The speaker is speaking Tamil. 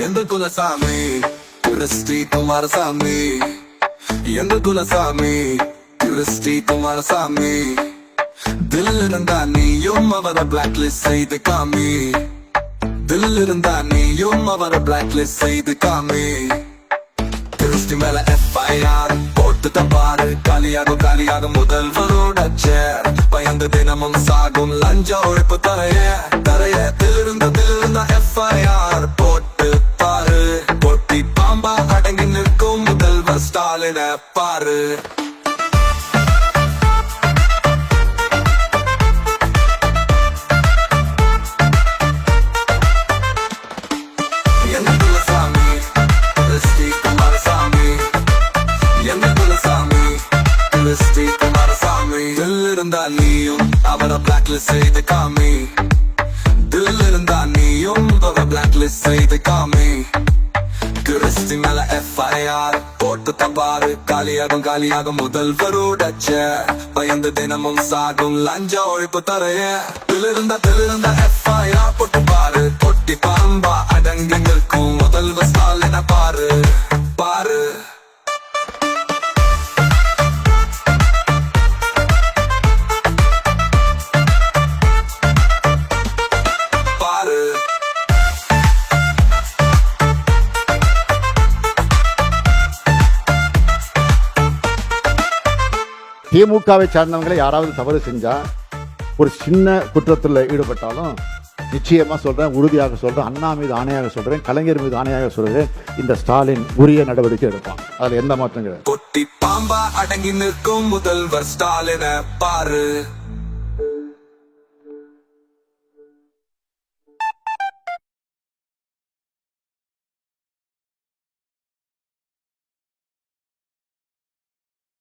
எந்த குலசாமி? கிறிஸ்டி குமாரசாமி. எந்த குலசாமி? கிறிஸ்டி குமாரசாமி. தில் இருந்தா நீயும் அவர பிளாக் லிஸ்ட் செய்து காமி. தில் இருந்தா நீயும் அவர பிளாக் லிஸ்ட் செய்து காமி. கிறிஸ்டி மேல எஃப்ஐஆர் போட்டு தப்பாரு காலியாகும் காலியாகும் முதல்வரோட சேர் பயந்து தினமும் சாகும் லஞ்ச ஒழிப்பு தரைய தரைய. திருந்த திருந்த எஃப்ஐஆர் போட்டு குமாரசாமி பாரு. இருந்தா நீயும் அவரை பிளாக் செய்து காமி. தில் இருந்தா நீயும் அவரை பிளாக் செய்து காமி. கிறிஸ்டி மேல எஃப்ஐஆர் போட்டு தப்பாரு காலியாகும் காலியாகும் முதல்வரோட சேர் பயந்து தினமும் சாகும் லஞ்ச ஒழிப்பு தரைய. திலிருந்த திலிருந்த எஃப் திமுகவை சார்ந்தவங்களை யாராவது தவறு செஞ்சால் ஒரு சின்ன குற்றத்தில் ஈடுபட்டாலும் நிச்சயமாக சொல்கிறேன் உறுதியாக சொல்கிறேன் அண்ணா மீது ஆணையாக சொல்கிறேன் கலைஞர் மீது ஆணையாக சொல்கிறேன் இந்த ஸ்டாலின் உரிய நடவடிக்கை எடுப்பான். அதில் எந்த மாற்றம் கிடையாது. பாம்பா அடங்கி நிற்கும் முதல்வர் ஸ்டாலின பாரு.